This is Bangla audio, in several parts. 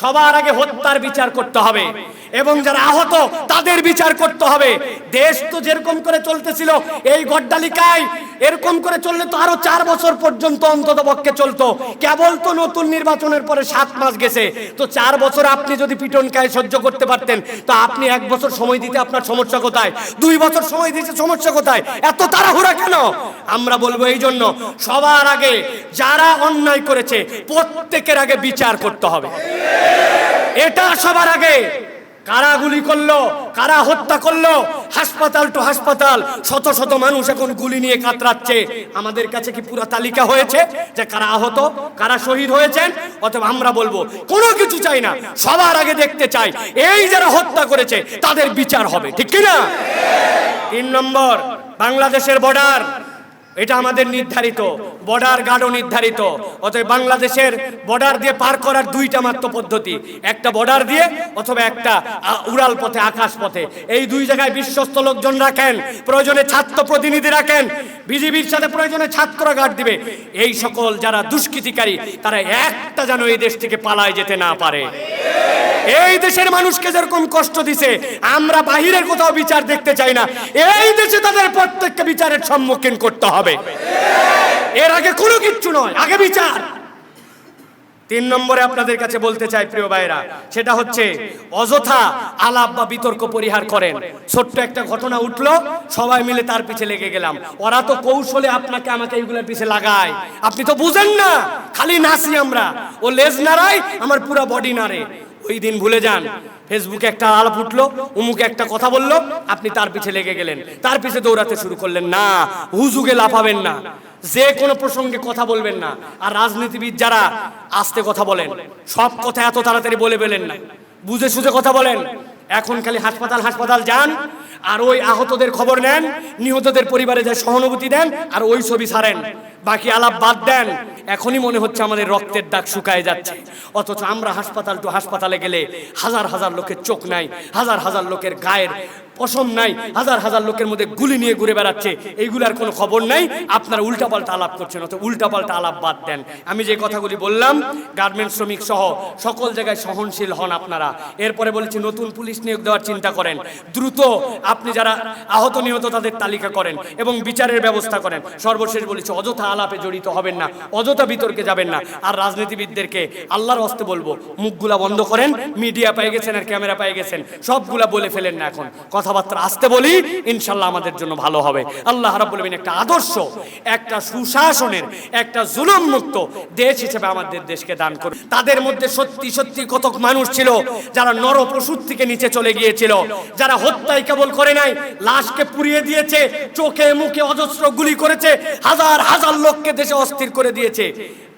সবার আগে হত্যার বিচার করতে হবে। এবং যারা আহত, তাদের বিচার করতে হবে। দেশ তো যেরকম করে চলতেছিল, এই গড্ডালিকায় এরকম করে চললে তো আরও চার বছর পর্যন্ত অন্তত পক্ষে চলতো। কেবল তো নতুন নির্বাচনের পরে সাত মাস গেছে। তো চার বছর আপনি যদি পিটন খায় সহ্য করতে পারতেন, তো আপনি এক বছর সময় দিতে আপনার সমস্যা কোথায়? দুই বছর সময় দিতে সমস্যা কোথায়? এত তাড়াহুড়া কেন? আমরা বলব এই জন্য সবার আগে যারা অন্যায় করেছে, প্রত্যেকের আগে বিচার করতে হবে। এটা সবার আগে। কারা গুলি করল? কারা হত্যা করল? হাসপাতাল টু হাসপাতাল শত শত মানুষ এখন গুলি নিয়ে কাতরাচ্ছে। আমাদের কাছে কি পুরো তালিকা হয়েছে যে কারা আহত, কারা শহীদ হয়েছেন? অথবা আমরা বলব, কোনো কিছু চাই না। সবার আগে দেখতে চাই, এই যারা হত্যা করেছে, তাদের বিচার হবে, ঠিক কি না তিন নম্বর, বাংলাদেশের বর্ডার এটা আমাদের নির্ধারিত বর্ডার গার্ডও নির্ধারিত। অতএব বাংলাদেশের বর্ডার দিয়ে পার করার দুইটা মাত্র পদ্ধতি, একটা বর্ডার দিয়ে অথবা একটা উড়াল পথে, আকাশ পথে। এই দুই জায়গায় বিশ্বস্ত লোকজন রাখেন, প্রয়োজনে ছাত্র প্রতিনিধি রাখেন, বিজিবির সাথে প্রয়োজনে ছাত্ররা গার্ড দিবে। এই সকল যারা দুষ্কৃতিকারী, তারা একটা যেন এই দেশ থেকে পালায় যেতে না পারে। এই দেশের মানুষকে যেরকম কষ্ট দিছে, আমরা বাহিরের কোথাও বিচার দেখতে চাই না। এই দেশে তাদের প্রত্যেককে বিচারের সম্মুখীন করতে হবে। এর আগে কোনো কিচ্ছু নয়, আগে বিচার। তিন নম্বরে আপনাদের কাছে বলতে চাই, প্রিয় ভাইরা সেটা হচ্ছে, অযথা আলাপ বা বিতর্ক পরিহার করেন। ছোট্ট একটা ঘটনা উঠল, সবাই মিলে তার পিছে লেগে গেলাম। ওরা তো কৌশলে আপনাকে আমাকে এইগুলোর পিছে লাগায়। আপনি তো বুঝেন না, খালি নাচি আমরা। ও লেজ নাড়াই আমার পুরো বডি নাড়ে। ওই দিন ভুলে যান। ফেসবুকে একটা আলাপ উঠল উমুকে একটা কথা বলল, আপনি তার পিছে লেগে গেলেন। তার পিছে দৌড়াতে শুরু করলেন। না, হুজুগে লাফাবেন না। যে কোনো প্রসঙ্গে কথা বলবেন না। আর রাজনীতিবিদ যারা, আস্তে কথা বলেন। সব কথা এত তাড়াতাড়ি বলে ফেলেন না। বুঝে সুঝে কথা বলেন। এখন খালি হাসপাতাল হাসপাতাল যান। আর ওই আহতদের খবর নেন, নিহতদের পরিবারে যায় সহানুভূতি দেন, আর ওই ছবি ছাড়েন। বাকি আলাপ বাদ দেন। এখনই মনে হচ্ছে আমাদের রক্তের দাগ শুকায় যাচ্ছে। অথচ আমরা হাসপাতাল টু হাসপাতালে গেলে হাজার হাজার লোকের চোখ নাই, হাজার হাজার লোকের গায়ের পশম নাই, হাজার হাজার লোকের মধ্যে গুলি নিয়ে ঘুরে বেড়াচ্ছে। এইগুলার কোনো খবর নাই, আপনারা উল্টাপাল্টা আলাপ করছেন অত উল্টাপাল্টা আলাপ বাদ দেন। আমি যে কথাগুলি বললাম, গার্মেন্ট শ্রমিক সহ, সকল জায়গায় সহনশীল হন আপনারা। এরপরে বলেছি, নতুন পুলিশ নিয়োগ দেওয়ার চিন্তা করেন। দ্রুত আপনি যারা আহত নিহত তাদের তালিকা করেন এবং বিচারের ব্যবস্থা করেন। সর্বশেষ বলেছি, অযথা আলাপে জড়িত হবেন না, অযথা বিতর্কে যাবেন না। আর রাজনীতিবিদদেরকে আল্লাহর হস্তে বলব, মুখগুলা বন্ধ করেন, মিডিয়া পেয়ে গেছেন আর ক্যামেরা পেয়ে গেছেন, সবগুলা বলে ফেলেন না এখন। কথাবার্তা আসতে বলি, ইনশাল্লাহ আমাদের জন্য ভালো হবে। আল্লাহ রাব্বুল আলামিন একটা আদর্শ, একটা সুশাসনের, একটা জুলুম মুক্ত দেশ হিসেবে আমাদের দেশকে দান করুন। তাদের মধ্যে সত্যি সত্যি কত মানুষ ছিল, যারা নর পশুর থেকে নিচে চলে গিয়েছিল, যারা হত্যায় কেবল করে নাই, লাশকে পুড়িয়ে দিয়েছে, চোখে মুখে অজস্র গুলি করেছে, হাজার হাজার লোককে দেশে অস্থির করে দিয়েছে।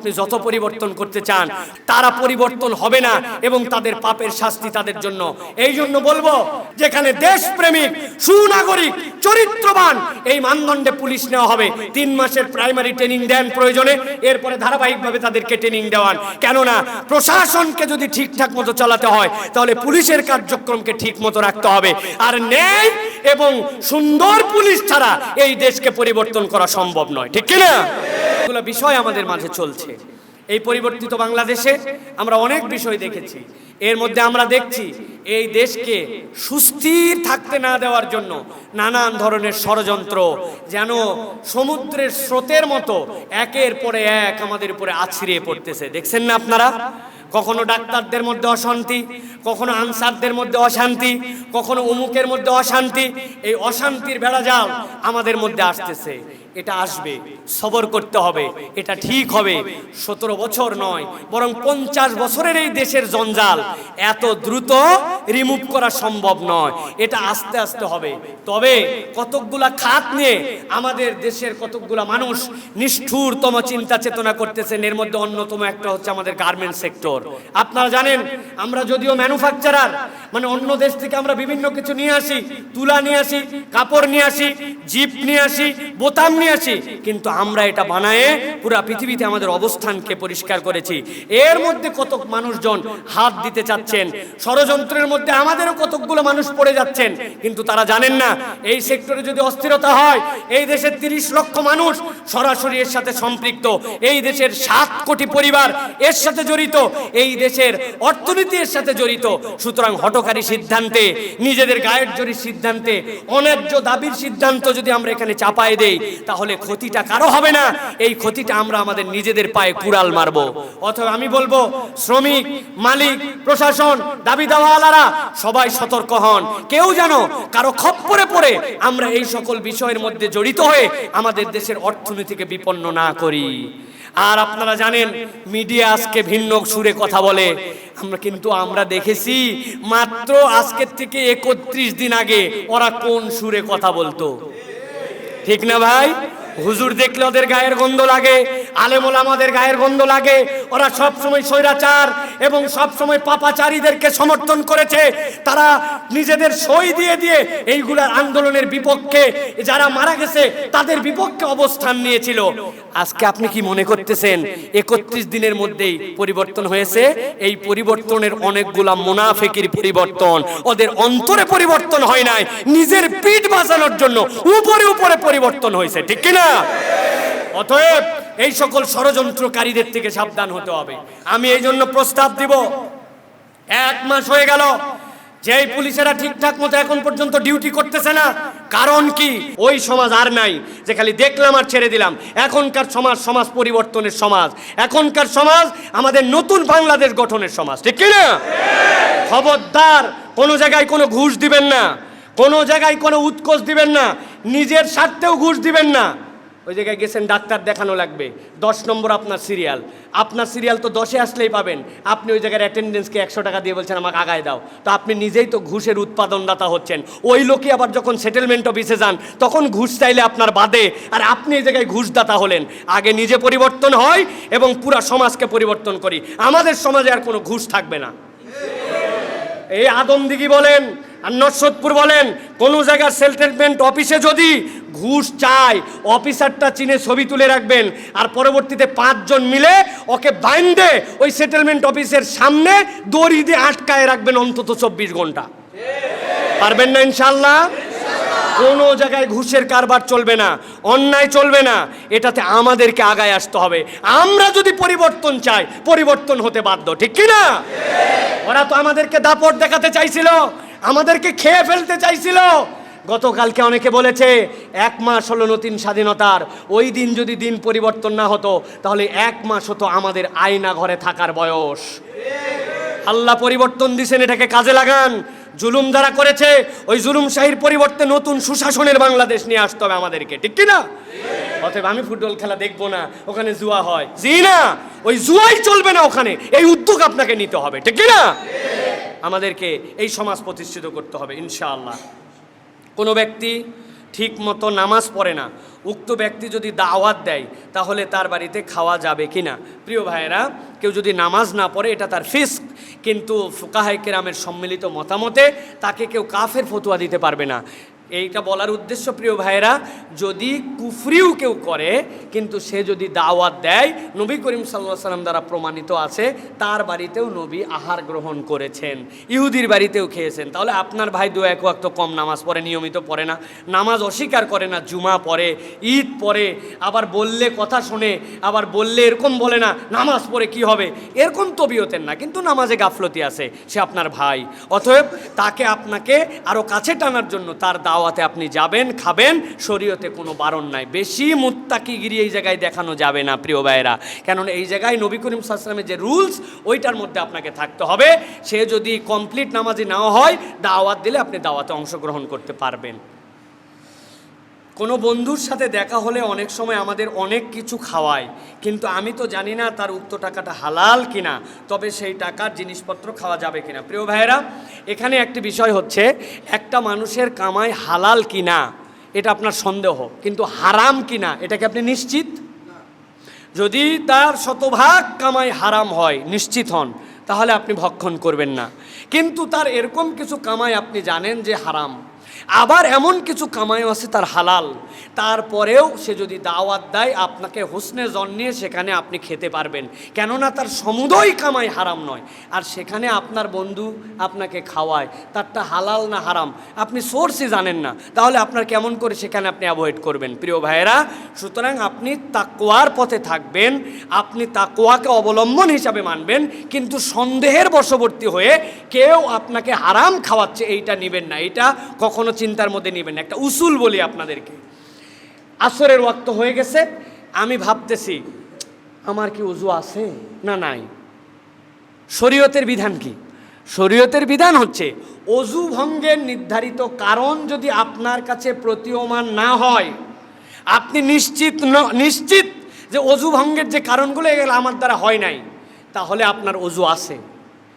আপনি যত পরিবর্তন করতে চান, তারা পরিবর্তন হবে না এবং তাদের পাপের শাস্তি তাদের জন্য। এই জন্য বলব, যেখানে দেশপ্রেমিক, সুনাগরিক, চরিত্রবান, এই মানদণ্ডে পুলিশ নেওয়া হবে। তিন মাসের প্রাইমারি ট্রেনিং দেন প্রয়োজনে, এরপরে ধারাবাহিকভাবে তাদেরকে ট্রেনিং দেওয়ান। কেননা, প্রশাসনকে যদি ঠিকঠাক মতো চালাতে হয়, তাহলে পুলিশের কার্যক্রমকে ঠিক মতো রাখতে হবে। আর নেই এবং সুন্দর পুলিশ ছাড়া এই দেশকে পরিবর্তন করা সম্ভব নয়। ঠিক কিনা? এগুলো বিষয় আমাদের মাঝে চলছে। এই পরিবর্তিত বাংলাদেশে আমরা অনেক বিষয় দেখেছি। এর মধ্যে আমরা দেখছি, এই দেশকে সুস্থির থাকতে না দেওয়ার জন্য নানান ধরনের ষড়যন্ত্র, যেন সমুদ্রের স্রোতের মতো একের পরে এক আমাদের উপরে আছড়িয়ে পড়তেছে। দেখছেন না আপনারা? কখনো ডাক্তারদের মধ্যে অশান্তি, কখনো আনসারদের মধ্যে অশান্তি, কখনো অমুকের মধ্যে অশান্তি, এই অশান্তির বেড়াজাল আমাদের মধ্যে আসতেছে। এটা আসবে, সবর করতে হবে, এটা ঠিক হবে। সতেরো বছর নয়, বরং পঞ্চাশ বছরের এই দেশের জঞ্জাল এত দ্রুত রিমুভ করা সম্ভব নয়, এটা আস্তে আস্তে হবে। তবে কতকগুলা খাত নিয়ে আমাদের দেশের কতকগুলা মানুষ নিষ্ঠুরতম চিন্তা চেতনা করতেছেন, এর মধ্যে অন্যতম একটা হচ্ছে আমাদের গার্মেন্ট সেক্টর আপনারা জানেন, আমরা যদিও ম্যানুফ্যাকচারার মানে অন্য দেশ থেকে আমরা বিভিন্ন কিছু নিয়ে আসি, তুলা নিয়ে আসি, কাপড় নিয়ে আসি জিপ নিয়ে আসি, বোতাম নিয়ে আসি কিন্তু আমরা এটা বানায়ে পুরা পৃথিবীতে আমাদের অবস্থানকে পরিষ্কার করেছি। এর মধ্যে কত মানুষজন হাত দিতে চাচ্ছেন, ষড়যন্ত্রের মধ্যে আমাদেরও কতকগুলো মানুষ পড়ে যাচ্ছেন, কিন্তু তারা জানেন না, এই সেক্টরে যদি অস্থিরতা হয়, এই দেশের তিরিশ লক্ষ মানুষ সরাসরি এর সাথে সম্পৃক্ত, এই দেশের সাত কোটি পরিবার এর সাথে জড়িত, এই দেশের অর্থনীতি এর সাথে জড়িত, সুতরাং হটকারী সিদ্ধান্তে, নিজেদের গায়ের জোরের সিদ্ধান্তে, অন্যায্য দাবির সিদ্ধান্ত যদি আমরা এখানে চাপায় দেই তাহলে ক্ষতিটা কারও হবে না। এই ক্ষতিটা আমরা আমাদের নিজেদের পায়ে কুড়াল মারবো। অথবা আমি বলব, শ্রমিক, মালিক, প্রশাসন দাবি দাওয়ালারা সবাই সতর্ক হন। কেউ যেন কারও খপ্পরে পড়ে আমরা এই সকল বিষয়ের মধ্যে জড়িত হয়ে আমাদের দেশের অর্থনীতিকে বিপন্ন না করি। আর আপনারা জানেন, মিডিয়া আজকে ভিন্ন সুরে কথা বলে। আমরা কিন্তু আমরা দেখেছি, মাত্র আজকের থেকে একত্রিশ দিন আগে ওরা কোন সুরে কথা বলতো। ঠিক না ভাই? হুজুর দেখলে ওদের গায়ের গন্ধ লাগে আলেমুল আমাদের গায়ের গন্ধ লাগে। ওরা সবসময় স্বৈরাচার এবং সবসময় পাপাচারীদেরকে সমর্থন করেছে। তারা নিজেদের সই দিয়ে দিয়ে এইগুলার আন্দোলনের বিপক্ষে যারা মারা গেছে, তাদের বিপক্ষে অবস্থান নিয়েছিল। আজকে আপনি কি মনে করতেছেন, একত্রিশ দিনের মধ্যেই পরিবর্তন হয়েছে? এই পরিবর্তনের অনেকগুলা মুনাফেকির পরিবর্তন, ওদের অন্তরে পরিবর্তন হয় নাই, নিজের পিঠ বাঁচানোর জন্য উপরে উপরে পরিবর্তন হয়েছে, ঠিক কিনা? অতএব এই সকল ষড়যন্ত্রকারীদের থেকে সাবধান হতে হবে। আমি এই জন্য প্রস্তাব দিব। এক মাস হয়ে গেল যেই পুলিশেরা ঠিকঠাক মতো এখন পর্যন্ত ডিউটি করতেছে না, কারণ কি? ওই সমাজ আর নাই, যে খালি দেখলাম আর ছেড়ে দিলাম। এখনকার সমাজ সমাজ পরিবর্তনের সমাজ। এখনকার সমাজ আমাদের নতুন বাংলাদেশ গঠনের সমাজ। ঠিক কি না খবরদার, কোনো জায়গায় কোনো ঘুষ দিবেন না। কোনো জায়গায় কোনো উৎকোচ দিবেন না। নিজের স্বার্থেও ঘুষ দিবেন না। ওই জায়গায় গেছেন, ডাক্তার দেখানো লাগবে। দশ নম্বর আপনার সিরিয়াল আপনার সিরিয়াল তো দশে আসলেই পাবেন। আপনি ওই জায়গার অ্যাটেন্ডেন্সকে একশো টাকা দিয়ে বলছেন, আমাকে আগায় দাও। তো আপনি নিজেই তো ঘুষের উৎপাদনদাতা হচ্ছেন। ওই লোকই আবার যখন সেটেলমেন্ট অফিসে যান, তখন ঘুষ চাইলে আপনার বাদে। আর আপনি এই জায়গায় ঘুষদাতা হলেন। আগে নিজে পরিবর্তন হয় এবং পুরা সমাজকে পরিবর্তন করি। আমাদের সমাজে আর কোনো ঘুষ থাকবে না। এই আদমদিঘি বলেন, আর নরসদপুর বলেন, কোনো জায়গার সেটেলমেন্ট অফিসে যদি ঘুষ চায় অফিসারটা চিনে ছবি তুলে রাখবেন, আর পরবর্তীতে পাঁচজন মিলে ওকে বাইন্দে ওই সেটেলমেন্ট অফিসের সামনে দড়ি দিয়ে আটকায় রাখবেন অন্তত চব্বিশ ঘণ্টা। পারবেন না ইনশাল্লাহ কোনো জায়গায় ঘুষের কারবার চলবে না, অন্যায় চলবে না, এটাতে আমাদেরকে আগায় আসতে হবে। আমরা যদি পরিবর্তন চাই, পরিবর্তন হতে বাধ্য, ঠিক কি না? ওরা তো আমাদেরকে দাপট দেখাতে চাইছিল, আমাদেরকে খেয়ে ফেলতে চাইছিল। গতকালকে অনেকে বলেছে, এক মাস হলো নতুন স্বাধীনতার। ওই দিন যদি দিন পরিবর্তন না হতো, তাহলে এক মাস হতো আমাদের আয়না ঘরে থাকার বয়স। আল্লাহ পরিবর্তন দিছেন, এটাকে কাজে লাগান। জুলুম যারা করেছে, ওই জুলুম শাহির পরিবর্তে নতুন সুশাসনের বাংলাদেশ নিয়ে আসতে হবে আমাদেরকে। ঠিক কি না? অতএব আমি ফুটবল খেলা দেখব না, ওখানে জুয়া হয়। জি না, ওই জুয়াই চলবে না ওখানে। এই উদ্যোগ আপনাকে নিতে হবে, ঠিক কি না? আমাদেরকে এই সমাজ প্রতিষ্ঠিত করতে হবে, ইনশাআল্লাহ। কোনো ব্যক্তি ঠিক মতো নামাজ পড়ে না, উক্ত ব্যক্তি যদি দাওয়াত দেয়, তাহলে তার বাড়িতে খাওয়া যাবে কি না প্রিয় ভাইয়েরা, কেউ যদি নামাজ না পড়ে, এটা তার ফিস্ক। কিন্তু ফুকাহাই কেরামের সম্মিলিত মতামতে তাকে কেউ কাফের ফতুয়া দিতে পারবে না। এইটা বলার উদ্দেশ্য প্রিয় ভাইয়েরা, যদি কুফরিও কেউ করে, কিন্তু সে যদি দাওয়াত দেয়, নবী করিম সাল্লাহ সাল্লাম দ্বারা প্রমাণিত আছে, তার বাড়িতেও নবী আহার গ্রহণ করেছেন, ইহুদির বাড়িতেও খেয়েছেন। তাহলে আপনার ভাই দু এক ওয়াক্ত কম নামাজ পড়ে, নিয়মিত পড়ে না। নামাজ অস্বীকার করে না, জুমা পড়ে, ঈদ পড়ে, আবার বললে কথা শোনে, আবার বললে এরকম বলে না, নামাজ পড়ে কি হবে? এরকম তবিয়তের না, কিন্তু নামাজে গাফলতি আছে, সে আপনার ভাই। অতএব তাকে আপনাকে আরও কাছে টানার জন্য তার দাওয়াতে আপনি যাবেন, খাবেন, শরীয়তে কোনো বারণ নাই। বেশি মুত্তাকিগিরি এই জায়গায় দেখানো যাবে না, প্রিয় ভাইয়েরা। কেননা এই জায়গায় নবী করিম সাল্লামের যে রুলস, ওইটার মধ্যে আপনাকে থাকতে হবে। সে যদি কমপ্লিট নামাজি নাও হয়, দাওয়াত দিলে আপনি দাওয়াতে অংশগ্রহণ করতে পারবেন। কোনো বন্ধুর সাথে দেখা হলে অনেক সময় আমাদের অনেক কিছু খাওয়ায়। কিন্তু আমি তো জানি না তার উক্ত টাকাটা হালাল কিনা, তবে সেই টাকার জিনিসপত্র খাওয়া যাবে কিনা। প্রিয় ভাইয়েরা, এখানে একটি বিষয় হচ্ছে, একটা মানুষের কামাই হালাল কিনা, এটা আপনার সন্দেহ, কিন্তু হারাম কিনা এটাকে আপনি নিশ্চিত? যদি তার শতভাগ কামাই হারাম হয়, নিশ্চিত হন, তাহলে আপনি ভক্ষণ করবেন না। কিন্তু তার এরকম কিছু কামাই আপনি জানেন যে হারাম। আবার এমন কিছু কামাইও আছে তার হালাল। তারপরেও সে যদি দাওয়াত দেয়, আপনাকে হোসনে জন নিয়ে সেখানে আপনি খেতে পারবেন। কেননা তার সমুদয় কামাই হারাম নয়। আর সেখানে আপনার বন্ধু আপনাকে খাওয়ায়, তারটা হালাল না হারাম? আপনি সোর্সই জানেন না। তাহলে আপনার কেমন করে সেখানে আপনি অ্যাভয়েড করবেন? প্রিয় ভাইয়েরা, সুতরাং আপনি তাকোয়ার পথে থাকবেন, আপনি তাকোয়াকে অবলম্বন হিসাবে মানবেন, কিন্তু সন্দেহের বশবর্তী হয়ে কেউ আপনাকে হারাম খাওয়াচ্ছে, এইটা নেবেন না। এটা কখনো চিন্তার মধ্যে নেবেন না। একটা উসুল বলি আপনাদেরকে। আসরের ওয়াক্ত হয়ে গেছে, আমি ভাবতেছি, আমার কি উজু আছে না নাই? শরীয়তের বিধান কি? শরীয়তের বিধান হচ্ছে অজু ভঙ্গের নির্ধারিত কারণ যদি আপনার কাছে প্রতীয়মান না হয়, আপনি নিশ্চিত নিশ্চিত যে অজু ভঙ্গের যে কারণগুলো এগুলো আমার দ্বারা হয় নাই, তাহলে আপনার অজু আছে।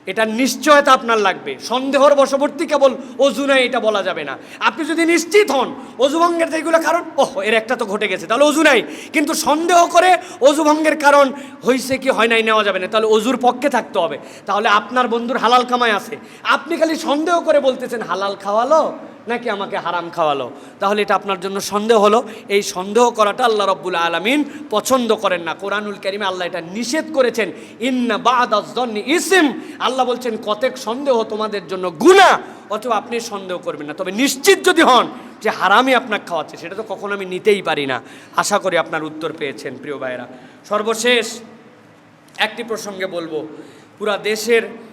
এটা নিশ্চয়তা আপনার লাগবে। সন্দেহর বশবর্তী কেবল অজু নাই এটা বলা যাবে না। আপনি যদি নিশ্চিত হন, অজু ভঙ্গের যেগুলো কারণ ওহ, এর একটা তো ঘটে গেছে, তাহলে অজু নাই। কিন্তু সন্দেহ করে অজু ভঙ্গের কারণ হয়েছে কি, হয় নাই, নেওয়া যাবে না। তাহলে অজুর পক্ষে থাকতে হবে। তাহলে আপনার বন্ধুর হালাল কামাই আছে। আপনি খালি সন্দেহ করে বলতেছেন, হালাল খাওয়ালো? নাকি আমাকে হারাম খাওয়ালো? তাহলে এটা আপনার জন্য সন্দেহ হলো। এই সন্দেহ করাটা আল্লাহ রব্বুল আলমিন পছন্দ করেন না। কোরআনুল করিমে আল্লাহ এটা নিষেধ করেছেন, ইন্না বাদানি ইসিম। আল্লাহ বলছেন, কতেক সন্দেহ তোমাদের জন্য গুণা অথবা আপনি সন্দেহ করবেন না। তবে নিশ্চিত যদি হন যে হারামই আপনাকে খাওয়াচ্ছে, সেটা তো কখনো আমি নিতেই পারি না। আশা করি আপনার উত্তর পেয়েছেন, প্রিয় ভাইয়েরা। সর্বশেষ একটি প্রসঙ্গে বলব। পুরা দেশের